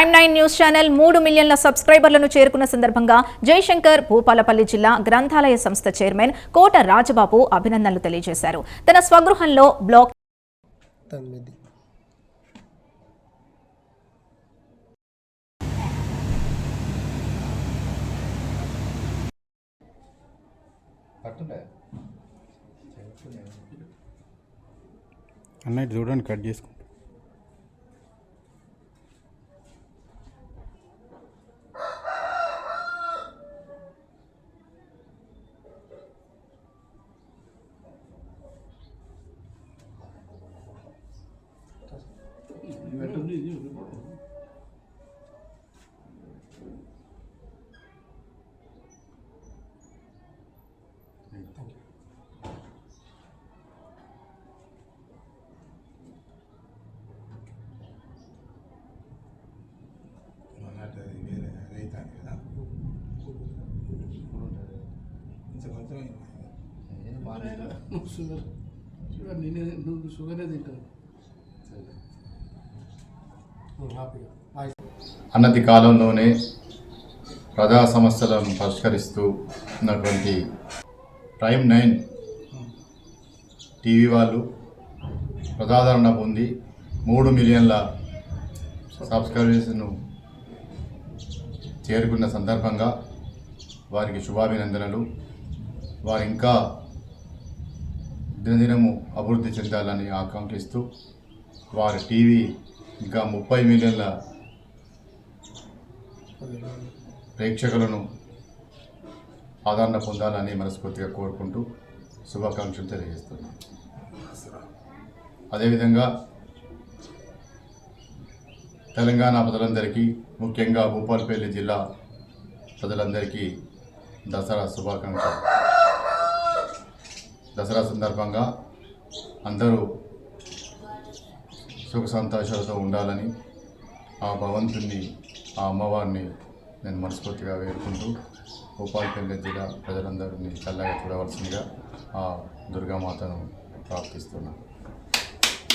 Prime nine news channel మూడు మిలియన్ల సబ్స్క్రైబర్లను చేరుకున్న సందర్భంగా జయశంకర్ భూపాలపల్లి జిల్లా గ్రంథాలయ సంస్థ చైర్మన్ కోట రాజబాబు అభినందనలు తెలియజేశారు. తన స్వగృహంలో బ్లాక్ అన్నట్టు చూడండి కట్ చేసుకో. Thank you. వేరే రైతాంది షుగర్ షుగర్ నేనే నువ్వు షుగరే తింటావు అన్నతి కాలంలోనే ప్రజా సమస్యలను పరిష్కరిస్తూ ఉన్నటువంటి ప్రైమ్ నైన్. టీవీ వాళ్ళు ప్రజాదరణ పొంది మూడు మిలియన్ల సబ్స్క్రైబర్స్ను చేరుకున్న సందర్భంగా వారికి శుభాభినందనలు. వారు ఇంకా దినదినము అభివృద్ధి చెందాలని ఆకాంక్షిస్తూ వారి టీవీ ఇంకా ముప్పై మిలియన్ల ప్రేక్షకులను ఆదరణ పొందాలని మనస్ఫూర్తిగా కోరుకుంటూ శుభాకాంక్షలు తెలియజేస్తున్నాను. అదేవిధంగా తెలంగాణ ప్రజలందరికీ ముఖ్యంగా భూపాలపల్లి జిల్లా ప్రజలందరికీ దసరా శుభాకాంక్షలు. దసరా సందర్భంగా అందరూ సుఖ సంతోషాలతో ఉండాలని ఆ భగవంతుని ఆ అమ్మవారిని నేను మనస్ఫూర్తిగా వేడుకుంటూ భూపాలపల్లి జిల్లా ప్రజలందరినీ చల్లగా చూడవలసిందిగా ఆ దుర్గామాతను ప్రార్థిస్తున్నాను.